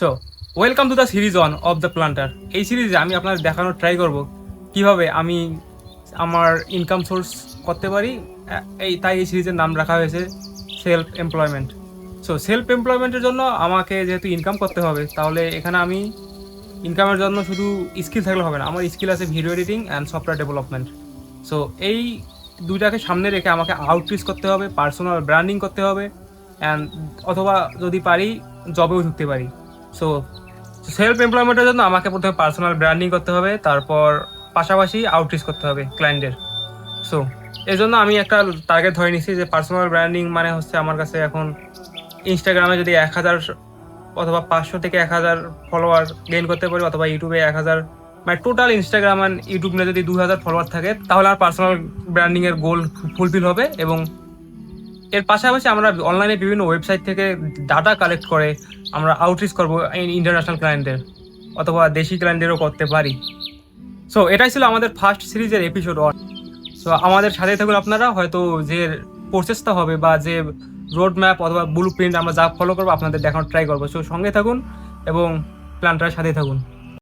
So welcome to the series one of the planter এই সিরিজে আমি আপনার দেখানোর ট্রাই করব কীভাবে আমি আমার ইনকাম সোর্স করতে পারি। এই তাই এই সিরিজের নাম রাখা হয়েছে সেলফ এমপ্লয়মেন্ট সো সেলফ এমপ্লয়মেন্টের জন্য আমাকে যেহেতু ইনকাম করতে হবে, তাহলে এখানে আমি ইনকামের জন্য শুধু স্কিল থাকলে হবে না, আমার স্কিল আছে video editing and software development so এই দুইটাকে সামনে রেখে আমাকে আউটরিচ করতে হবে পার্সোনাল ব্র্যান্ডিং করতে হবে অ্যান্ড অথবা যদি পারি জবেও ঢুকতে পারি। সো সেলফ এমপ্লয়মেন্টের জন্য আমাকে প্রথমে পার্সোনাল ব্র্যান্ডিং করতে হবে, তারপর পাশাপাশি আউটরিচ করতে হবে ক্লায়েন্টের সো এই জন্য আমি একটা টার্গেট ধরে নিচ্ছি যে পার্সোনাল ব্র্যান্ডিং মানে হচ্ছে আমার কাছে এখন ইনস্টাগ্রামে যদি এক হাজার অথবা পাঁচশো থেকে এক হাজার ফলোয়ার গেইন করতে পারি অথবা ইউটিউবে এক হাজার মানে টোটাল ইনস্টাগ্রাম অ্যান্ড ইউটিউব নিয়ে যদি দু হাজার ফলোয়ার থাকে, তাহলে আর পার্সোনাল ব্র্যান্ডিংয়ের গোল ফুলফিল হবে এবং এর পাশাপাশি আমরা অনলাইনে বিভিন্ন ওয়েবসাইট থেকে ডাটা কালেক্ট করে আমরা আউটরিচ করব ইন্টারন্যাশনাল ক্লায়েন্টদের অথবা দেশি ক্লায়েন্টদেরও করতে পারি। সো এটাই ছিল আমাদের ফার্স্ট সিরিজের এপিসোড ওয়ান সো আমাদের সাথে থাকুন আপনারা, হয়তো যে প্রসেসটা হবে বা যে রোড ম্যাপ অথবা ব্লু প্রিন্ট আমরা যা ফলো করব আপনাদের দেখানোর ট্রাই করব। সো সঙ্গে থাকুন এবং প্ল্যানটার সাথে থাকুন।